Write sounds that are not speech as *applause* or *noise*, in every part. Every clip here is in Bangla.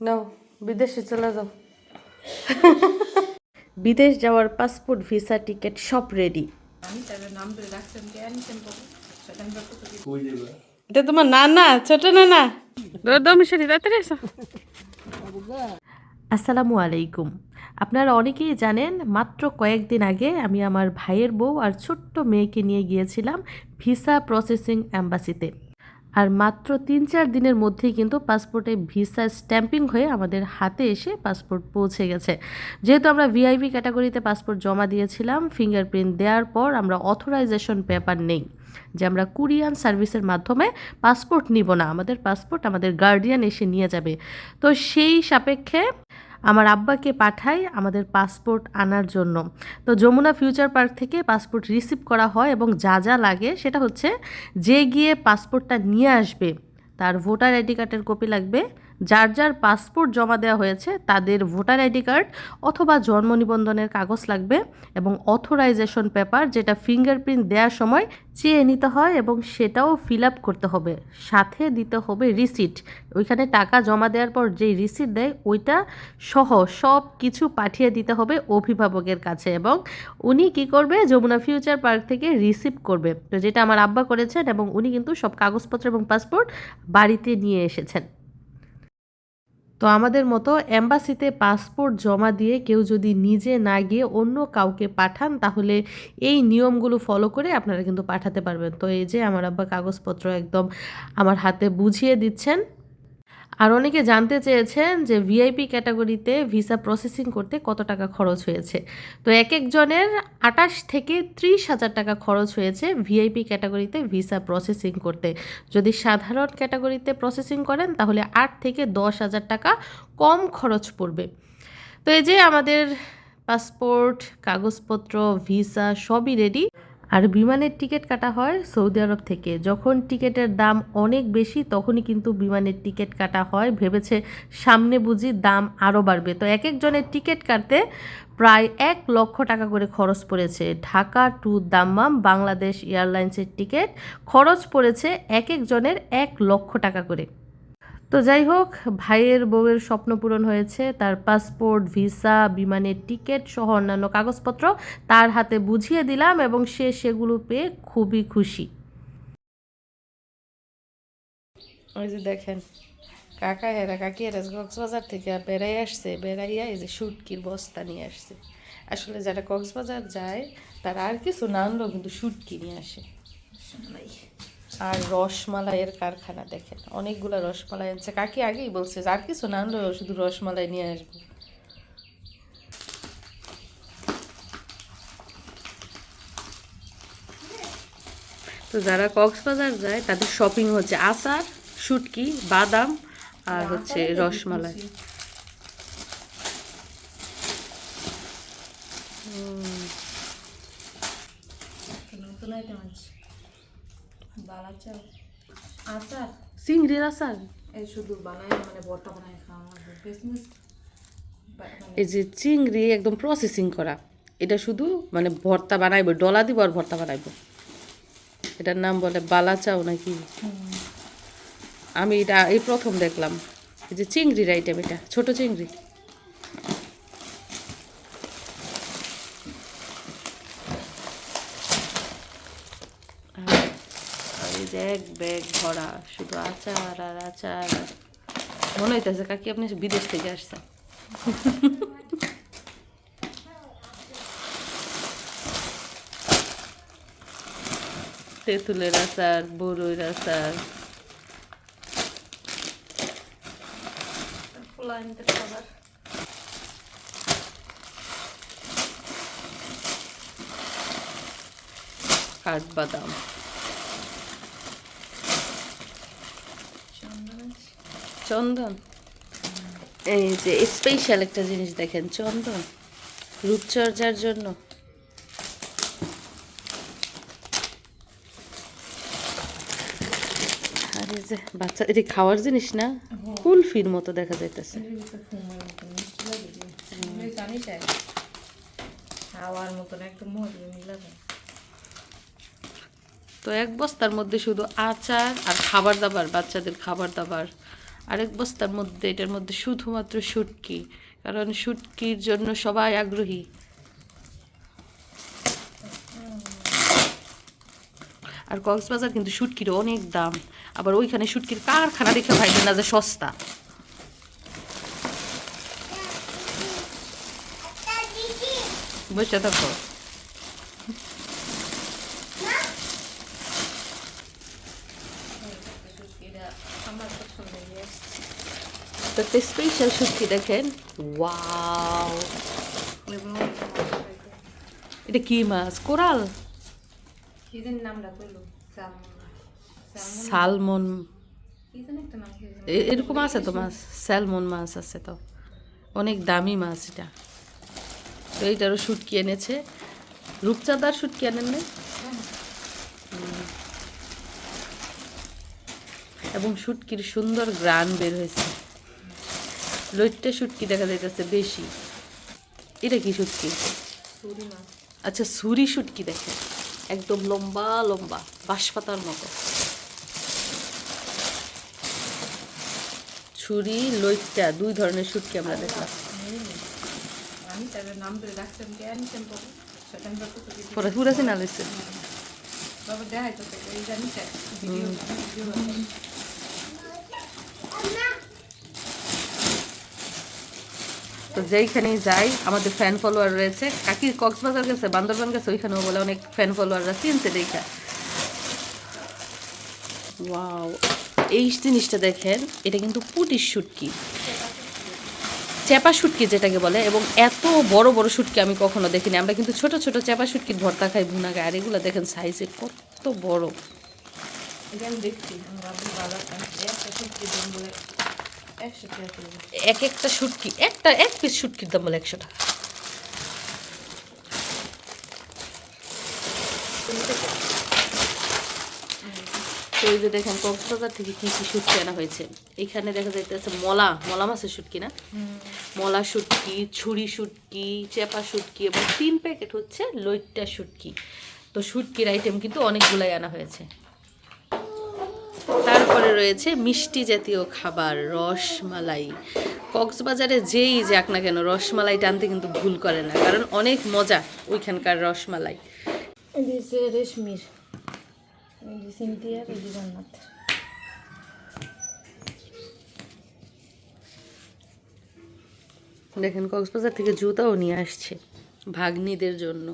নাও বিদেশে চলে যাও। বিদেশ যাওয়ার পাসপোর্ট ভিসা টিকিট সব রেডি এটা তোমার নানা ছোট নানা। আসসালামু আলাইকুম। আপনারা অনেকেই জানেন মাত্র কয়েকদিন আগে আমি আমার ভাইয়ের বউ আর ছোট্ট মেয়েকে নিয়ে গিয়েছিলাম ভিসা প্রসেসিং অ্যাম্বাসিতে আর মাত্র তিন চার দিনের মধ্যেই কিন্তু পাসপোর্টে ভিসা স্ট্যাম্পিং হয়ে আমাদের হাতে এসে পাসপোর্ট পৌঁছে গেছে। যেহেতু আমরা ভিআইপি ক্যাটাগরিতে পাসপোর্ট জমা দিয়েছিলাম, ফিঙ্গারপ্রিন্ট দেওয়ার পর আমরা অথরাইজেশন পেপার নেই, যে আমরা কুরিয়ান সার্ভিসের মাধ্যমে পাসপোর্ট নিব না, আমাদের পাসপোর্ট আমাদের গার্ডিয়ান এসে নিয়ে যাবে। তো সেই সাপেক্ষে আমার আব্বাকে পাঠাই আমাদের পাসপোর্ট আনার জন্য। তো যমুনা ফিউচার পার্ক থেকে পাসপোর্ট রিসিভ করা হয় এবং যা যা লাগে সেটা হচ্ছে যে গিয়ে পাসপোর্টটা নিয়ে আসবে, তার ভোটার আইডি কার্ডের কপি লাগবে যার যার পাসপোর্ট জমা দেওয়া হয়েছে তাদের ভোটার আইডি কার্ড অথবা জন্ম নিবন্ধনের কাগজ লাগবে এবং অথরাইজেশন পেপার যেটা ফিঙ্গারপ্রিন্ট দেওয়ার সময় চেয়ে নিতে হয় এবং সেটাও ফিল আপ করতে হবে, সাথে দিতে হবে রিসিট। ওইখানে টাকা জমা দেওয়ার পর যেই রিসিট দেয় ওইটা সহ সব কিছু পাঠিয়ে দিতে হবে অভিভাবকের কাছে এবং উনি কি করবে, যমুনা ফিউচার পার্ক থেকে রিসিভ করবে। তো যেটা আমার আব্বা করেছেন এবং উনি কিন্তু সব কাগজপত্র এবং পাসপোর্ট বাড়িতে নিয়ে এসেছেন। তো আমাদের মতো অ্যাম্বাসিতে পাসপোর্ট জমা দিয়ে কেউ যদি নিজে না গিয়ে অন্য কাউকে পাঠান, তাহলে এই নিয়মগুলো ফলো করে আপনারা কিন্তু পাঠাতে পারবেন। তো এই যে আমার আব্বা কাগজপত্র একদম আমার হাতে বুঝিয়ে দিচ্ছেন। আর অনেকে জানতে চেয়েছেন যে ভিআইপি ক্যাটাগরিতে ভিসা প্রসেসিং করতে কত টাকা খরচ হয়েছে। তো এক একজনের আটাশ থেকে ত্রিশ হাজার টাকা খরচ হয়েছে ভিআইপি ক্যাটাগরিতে ভিসা প্রসেসিং করতে। যদি সাধারণ ক্যাটাগরিতে প্রসেসিং করেন, তাহলে আট থেকে দশ হাজার টাকা কম খরচ পড়বে। তো এই যে আমাদের পাসপোর্ট, কাগজপত্র, ভিসা সবই রেডি আর বিমানের টিকিট কাটা হয় সৌদি আরব থেকে। যখন টিকিটের দাম অনেক বেশি, তখনই কিন্তু বিমানের টিকিট কাটা হয়। ভেবেছে সামনে বুঝি দাম আরও বাড়বে। তো এক একজনের টিকিট কাটতে প্রায় এক লক্ষ টাকা করে খরচ পড়েছে। ঢাকা টু দাম্মাম বাংলাদেশ এয়ারলাইন্সের টিকিট খরচ পড়েছে এক একজনের এক লক্ষ টাকা করে। তো যাই হোক ভাইয়ের বউয়ের স্বপ্ন পূরণ হয়েছে। তার পাসপোর্ট ভিসা বিমানের টিকিট সহ অন্যান্য কাগজপত্র তার হাতে বুঝিয়ে দিলাম এবং সে সেগুলো পেয়ে খুবই খুশি। ওই যে দেখেন কাকা হেরা কাকি এরা কক্সবাজার থেকে বেড়াই আসছে বেড়াইয়া এই যে শুটকির বস্তা নিয়ে আসছে। আসলে যারা কক্সবাজার যায় তারা আর কিছু না আনলেও কিন্তু শুটকি নিয়ে আসে। আর রসমালাইয়ের কারখানা দেখেন অনেকগুলো রসমালাই আনছে। কাকি আগেই বলছে আর কিছু না আনলেও শুধু রসমালাই নিয়ে আসব। তো যারা কক্সবাজার যায় তাদের শপিং হচ্ছে আচার শুটকি বাদাম আর হচ্ছে রসমালাই। নতুন আইটেম আছে বালা আচার? চিংড়ির আচার? এই শুধু বানাই মানে বর্তা বানাই খাওয়া বিজনেস মানে এই যে চিংড়ি একদম প্রসেসিং করা। এটা শুধু মানে ভর্তা বানাইবো ডলা দিব আর ভর্তা বানাইবো। এটার নাম বলে বালাচাও নাকি? আমি এটা এই প্রথম দেখলাম। এই যে চিংড়ির আইটেম এটা ছোট চিংড়ি আর আর এই যে এক ব্যাগ ভরা, শুধু আচার আর আচার। মনে হইতেছে কাকি আপনি বিদেশ থেকে আসছেন। তেঁতুলের আচার বড়ইর আচার। কাঠবাদাম। চন্দন। এই যে স্পেশাল একটা জিনিস দেখেন চন্দন। রূপচর্চার জন্য। আর এই যে বাচ্চা এটি খাওয়ার জিনিস না কুলফির মতো দেখা যাইতেছে। খাওয়ার মতন মিলাবে তো এক বস্তার মধ্যে শুধু আচার আর খাবার দাবার বাচ্চাদের খাবার দাবার। আরেক বস্তার মধ্যে, এটার মধ্যে শুধুমাত্র শুটকি, কারণ শুটকির জন্য সবাই আগ্রহী। আর কক্সবাজার কিন্তু শুটকির অনেক দাম, আবার ওইখানে শুটকির কারখানা দেখে ভাইবেন না যে সস্তা। বসে থাকো এটা আমার পছন্দ yes. তো স্পেশাল শুটকি দেখেন ওয়াও। এটা কি মাছ কোরাল সালমন এরকম আছে তো মাছ? স্যালমন মাছ আছে তো। অনেক দামি মাছ এটা। তো এইটারও শুটকি এনেছে। রূপচাঁদার শুটকি আনেন না এবং শুটকির সুন্দর গ্রান বের হয়েছে। লইট্টে শুটকি দেখা যাইতেছে বেশি। এটা কি শুটকি? আচ্ছা সুরি শুটকি দেখে একদম লম্বা লম্বা বাঁশপাতার মতো। ছুরি লইট্টা দুই ধরনের শুটকি আমরা দেখলাম। পরে সেখান থেকে তো কিছু পরে পুরা সিনা লইছে বাবা ভিডিও তো যেইখানেই যাই আমাদের ফ্যান ফলোয়ার রয়েছে। কাকি কক্সবাজার গেছে বান্দরবান গেছে ওইখানেও বলে অনেক ফ্যান ফলোয়াররা চিনছে দেখা। ওয়াও এই জিনিসটা দেখেন এটা কিন্তু পুটির শুটকি। চেপা শুটকি যেটাকে বলে এবং এত বড় বড় শুটকি আমি কখনো দেখিনি। আমরা কিন্তু ছোট ছোট চেপা শুটকির ভর্তা খাই ভুনা খাই আর এগুলো দেখেন সাইজে কত বড়। দেখছি এক একটা শুটকি একটা এক পিস শুটকির দাম বলে একশো টাকা। তো এই যে দেখেন কক্সবাজার থেকে কি কি শুটকি আনা হয়েছে। এখানে দেখা যাইতেছে মলা মলা মাছের শুটকি না? মলা শুটকি ছুরি শুটকি চেপা শুটকি এবং তিন প্যাকেট হচ্ছে লইট্টা শুটকি। তো শুটকির আইটেম কিন্তু অনেকগুলাই আনা হয়েছে। তারপরে রয়েছে মিষ্টি জাতীয় খাবার রসমালাই। কক্সবাজারে যেই যাক না কেন রসমালাই টানতে কিন্তু ভুল করে না কারণ অনেক মজা ওইখানকার রসমালাই। রেশমির দেখেন কক্সবাজার থেকে জুতাও নিয়ে আসছে ভাগ্নিদের জন্য।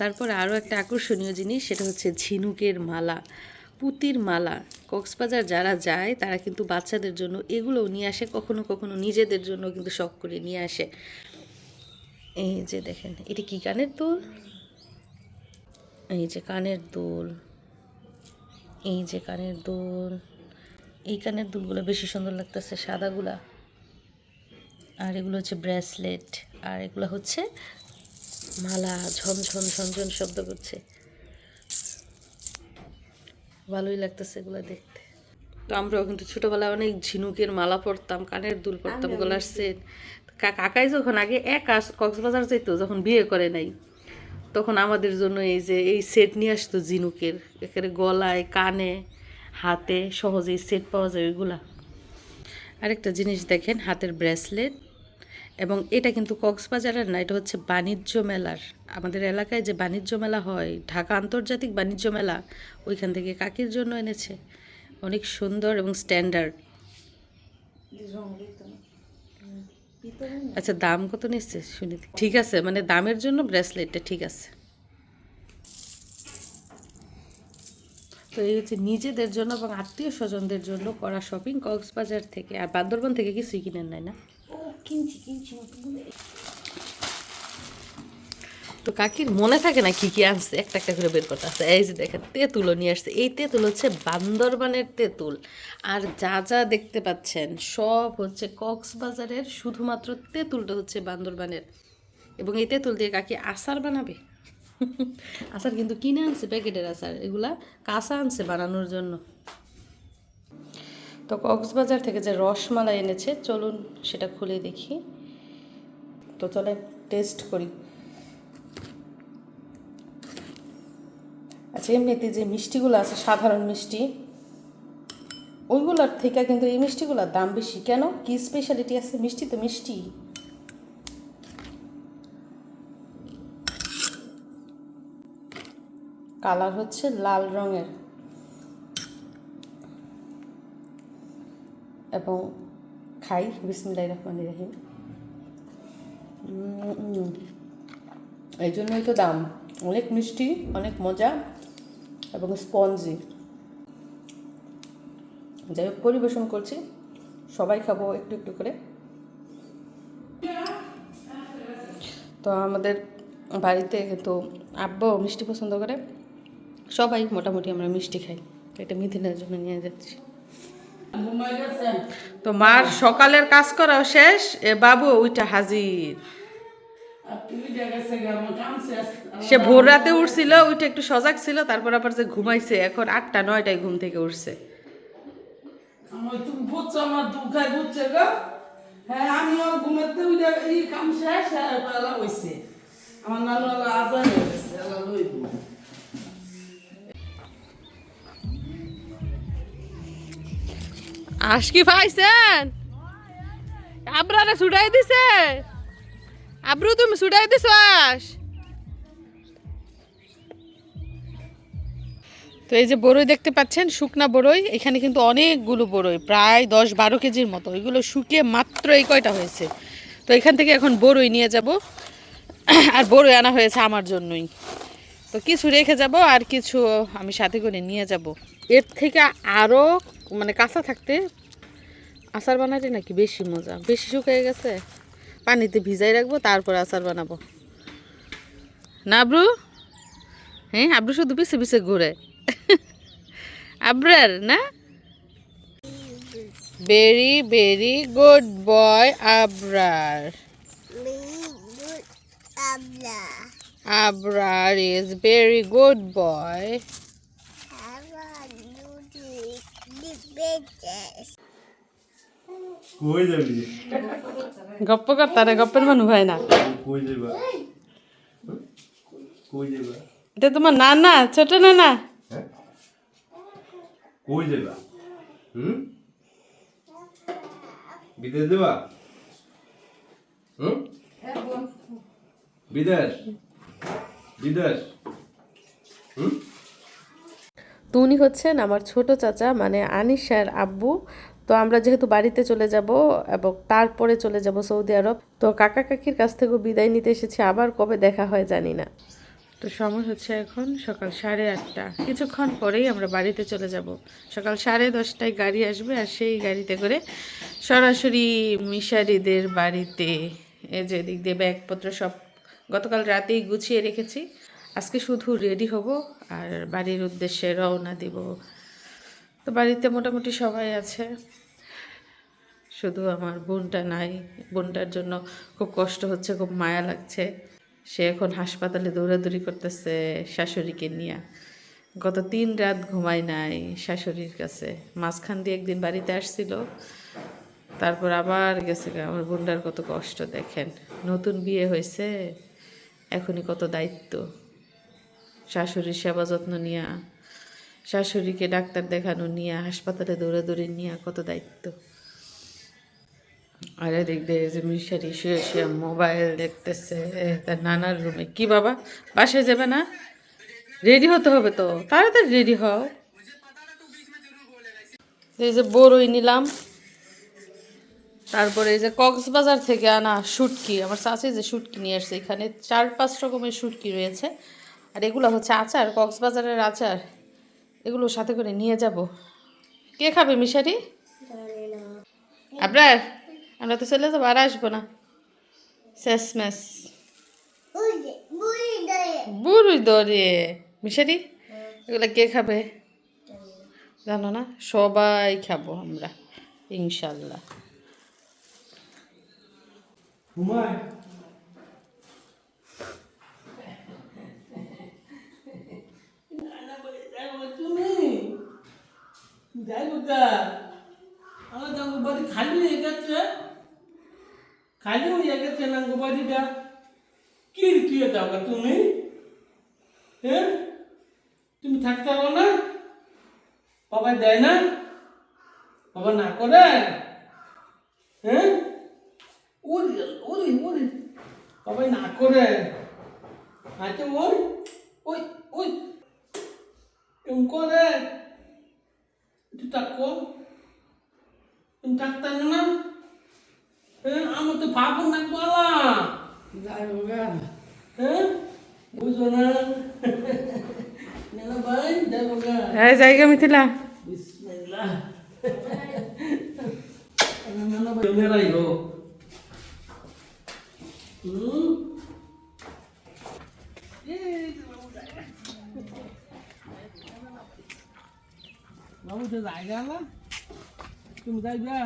তারপরে আরও একটা আকর্ষণীয় জিনিস, সেটা হচ্ছে ঝিনুকের মালা, পুতির মালা। কক্সবাজার যারা যায়, তারা কিন্তু বাচ্চাদের জন্য এগুলোও নিয়ে আসে, কখনো কখনো নিজেদের জন্য কিন্তু শখ করে নিয়ে আসে। এই যে দেখেন, এটা কি কানের দোল? এই যে কানের দোল, এই যে কানের দোল। এই কানের দুলগুলো বেশি সুন্দর লাগতেছে, সাদাগুলা। আর এগুলো হচ্ছে ব্রেসলেট, আর এগুলো হচ্ছে মালা ঝনঝন ঝনঝন শব্দ করছে। ভালোই লাগতেছে এগুলো দেখতে। তো আমরাও কিন্তু ছোটবেলায় অনেক ঝিনুকের মালা পরতাম কানের দুল পরতাম গলার সেট কাকাই যখন আগে এক আস কক্সবাজার যেত যখন বিয়ে করে নাই তখন আমাদের জন্য এই যে এই সেট নিয়ে আসতো ঝিনুকের। একেবারে গলায় কানে হাতে সহজেই সেট পাওয়া যায় ওইগুলা। আরেকটা জিনিস দেখেন হাতের ব্রেসলেট এবং এটা কিন্তু কক্সবাজারের না, এটা হচ্ছে বাণিজ্য মেলার। আমাদের এলাকায় যে বাণিজ্য মেলা হয়, ঢাকা আন্তর্জাতিক বাণিজ্য মেলা, ওইখান থেকে কাকির জন্য এনেছে। অনেক সুন্দর এবং স্ট্যান্ডার্ড আচ্ছা দাম কত নিচ্ছে? শুনি। ঠিক আছে মানে দামের জন্য ব্রেসলেটটা ঠিক আছে। তো এই হচ্ছে নিজেদের জন্য এবং আত্মীয় স্বজনদের জন্য করা শপিং কক্সবাজার থেকে। আর বান্দরবান থেকে কিছুই কিনেন নাই না? কিনছি কিনছি তো কাকির মনে থাকে না কি কি আনছে? একটা একটা করে বের করতে আসছে এই যে দেখেন তেঁতুলও নিয়ে আসছে। এই তেঁতুল হচ্ছে বান্দরবানের তেঁতুল। আর যা যা দেখতে পাচ্ছেন, সব হচ্ছে কক্সবাজারের শুধুমাত্র তেঁতুলটা হচ্ছে বান্দরবানের। এবং এই তেঁতুল দিয়ে কাকি আচার বানাবে। *laughs* আচার কিন্তু কিনে আনছে, প্যাকেটের আচার। এগুলা কাঁচা আনছে বানানোর জন্য। তো কক্সবাজার থেকে যে রসমালাই এনেছে, চলুন সেটা খুলে দেখি। তো চলে টেস্ট করি। আচ্ছা এমনিতে যে মিষ্টিগুলো আছে, সাধারণ মিষ্টি, ওইগুলোর থেকে কিন্তু এই মিষ্টিগুলোর দাম বেশি। কেন? কি স্পেশালিটি আছে? মিষ্টি তো মিষ্টি। কালার হচ্ছে লাল রঙের। এবং খাই বিসমিল্লাহ রহমান রাহিম। এই জন্যই তো দাম অনেক মিষ্টি, অনেক মজা এবং স্পঞ্জি। যাই হোক, পরিবেশন করছি। সবাই খাব একটু একটু করে। তো আমাদের বাড়িতে কিন্তু আব্বু মিষ্টি পছন্দ করে। সবাই মোটামুটি আমরা মিষ্টি খাই। এটা মিথিনের জন্য নিয়ে যাচ্ছি। তো মার সকালের কাজ করাও শেষ, এ বাবু ওইটা হাজির। সে ভোর রাতে উঠছিল, ওইটা একটু সজাগ ছিল, তারপর আবার যে ঘুমাইছে, এখন আটটা, নয়টায় ঘুম থেকে উঠছে। আমার আমার দুঃখায় আল্লাহ লইব আস কি পাইছেন আবরারে ছুটাই দিছে। আব্রু, তুমি ছুটাই দিছ আস তো এই যে বড়ই দেখতে পাচ্ছেন, শুকনা বড়ই এখানে কিন্তু অনেকগুলো বড়ই প্রায় দশ বারো কেজির মতো। ওইগুলো শুকিয়ে মাত্র এই কয়টা হয়েছে। তো এখান থেকে এখন বড়ই নিয়ে যাব। আর বড়ই আনা হয়েছে আমার জন্যই। তো কিছু রেখে যাব আর কিছু আমি সাথে করে নিয়ে যাব। এর থেকে আরও মানে কাঁচা থাকতে আচার বানাতে নাকি বেশি মজা। বেশি শুকিয়ে গেছে। পানিতে ভিজাই রাখব তারপর আচার বানাবো। না আব্রু? হ্যাঁ আব্রু শুধু পিছে পিছে ঘুরে। আব্রার না? Very very good boy Abrar. Abrar. Is very good boy কই যাবি গপ্প করতারে গপ্পের মানুষ ভাই না। এটা তোমার নানা ছোট নানা? হ্যাঁ? কই যাবা হুম? বিদেশ দেবা হুম? বিদেশ? বিদেশ? হুম? তো উনি হচ্ছেন আমার ছোট চাচা মানে আনিশার আব্বু। তো আমরা যেহেতু বাড়িতে চলে যাব এবং তারপরে চলে যাব সৌদি আরব, তো কাকা কাকির কাছ থেকেও বিদায় নিতে এসেছি। আবার কবে দেখা হয় জানি না। তো সময় হচ্ছে এখন সকাল সাড়ে আটটা। কিছুক্ষণ পরেই আমরা বাড়িতে চলে যাব। সকাল সাড়ে দশটায় গাড়ি আসবে আর সেই গাড়িতে করে সরাসরি মিশারিদের বাড়িতে এই যে দিক দিয়ে ব্যাগপত্র সব গতকাল রাতেই গুছিয়ে রেখেছি। আজকে শুধু রেডি হব আর বাড়ির উদ্দেশ্যে রওনা দিব। তো বাড়িতে মোটামুটি সবাই আছে। শুধু আমার বোনটা নাই। বোনটার জন্য খুব কষ্ট হচ্ছে, খুব মায়া লাগছে। সে এখন হাসপাতালে দৌড়াদৌড়ি করতেছে শাশুড়িকে নিয়ে। গত তিন রাত ঘুমায় নাই শাশুড়ির কাছে। মাঝখান দিয়ে একদিন বাড়িতে আসছিল, তারপর আবার গেছে আমার বোনটার কত কষ্ট, দেখেন। নতুন বিয়ে হয়েছে, এখনই কত দায়িত্ব। শাশুড়ির সেবা যত্ন নিয়া, শাশুড়িকে ডাক্তার দেখানো নিয়ে, হাসপাতালে দৌড়াদৌড়ি নিয়ে কত দায়িত্ব। আর দিয়ে যে মিশারি শুয়ে শুয়ে মোবাইল দেখতেছে, তার নানার রুমে। কি বাবা, বাসায় যাবে না? রেডি হতে হবে তো, তাড়াতাড়ি রেডি হও। এই যে বড়ই নিলাম। তারপরে এই যে কক্সবাজার থেকে আনা শুটকি, আমার চাচি যে শুটকি নিয়ে আসছে এখানে, চার পাঁচ রকমের শুটকি রয়েছে। আর এগুলো হচ্ছে আচার, কক্সবাজারের আচার। এগুলো সাথে করে নিয়ে যাব। কে খাবে মিশারি? আপনার আমরা তো চলে যাব, আর আসব না। শেষ ম্যাস বুড়ি দরে। মিশারি, এগুলো কে খাবে? জানো না? সবাই খাব আমরা, ইনশাল্লাহ হুমায় তুমি যাই গা আমার জাঙ্গু বাড়ি খালি হয়ে গেছে। খালি হয়ে গেছে নাঙ্গু বাড়িটা? কি যাও গা তুমি? হ্যাঁ তুমি থাকতে পারো না? বাবা দেয় না? বাবা না করে? হ্যাঁ ওরে ওরে ওরে। বাবা না করে? আচ্ছা ওই ওই ওই। এম করে? একটু থাকো তুমি থাকতেন না হ্যাঁ আমার তো ভাবুন না বলা যাই হোগা হ্যাঁ বুঝো না না ভাই যাব গা এই জায়গা মিথিলা বিসমিল্লাহ না ভাই মেরাই গো হুম বাবু তো জায়গা না তুমি যাইবা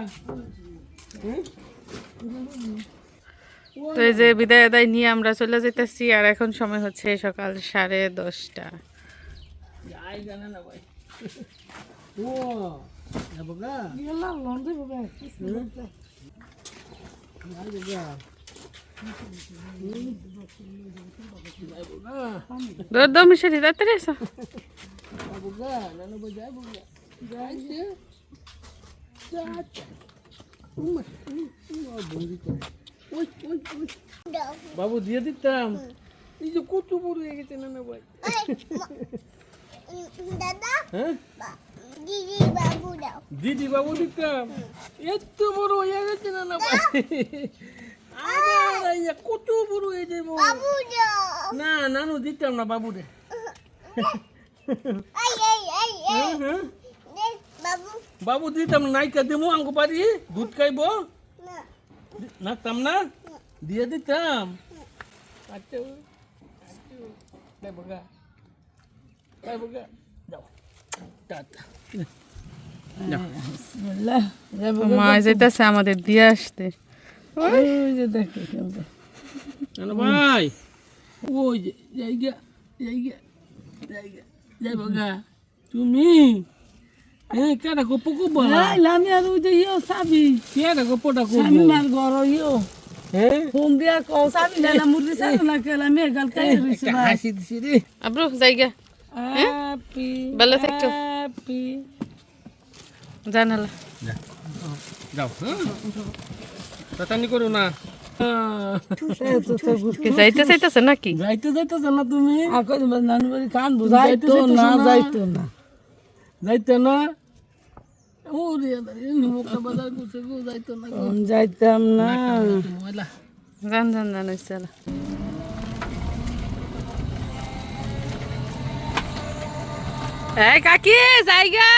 তো এই যে বিদায় আদায় নিয়ে আমরা চলে যেতেছি আর এখন সময় হচ্ছে সকাল সাড়ে দশটা। দৌড় মিশে তাড়াতাড়ি এসো বাবু দিয়ে দিতাম। এই যে কত বড় হয়ে গেছে না না ভাই দাদা? হ্যাঁ? দিদি বাবু দাও। দিদি বাবু দিতাম। এত বড় হয়ে গেছে না না ভাই কত বড় হয়ে যাব বাবু। না নানু দিতাম না বাবু রে এই এই এই এই। হ্যাঁ দেখ বাবু দিতাম নাইকা দেবো আঙ্গু বাড়ি দুধ খাইবো না নাকতাম না দিয়ে দিতাম আচ্ছা বগা তাই বগা যাও টাটা বিসমিল্লাহ যাব মা যেতেছে আমাদের দিয়ে আসতে ওই যে দেখো ভাই ওই যে জায়গা জায়গা জায়গা যাই বগা তুমি হ্যাঁ কেডা গপ্প করব এই লামি আর ওই যে ইয়ো সাবি কেডা গপ্পটা করব সামিনার ঘর ইয়ো হ্যাঁ ফোন দিয়া কও সাবি না মুরগি সাবি না কেলা মে গাল কাই একটা হাসি দিছি রে আব্রু জায়গা হ্যাপি ভালো থেকো। হ্যাপি জানালা যাও তাতানি করো না যাইতে চাইতেছে নাকি যাইতে যাইতে না তুমি আকো নানু বাড়ি কান বুঝাইতো না যাইতো না যাইতে না যাইতাম না। যান জান জান জান হইছে এই কাকি জায়গা!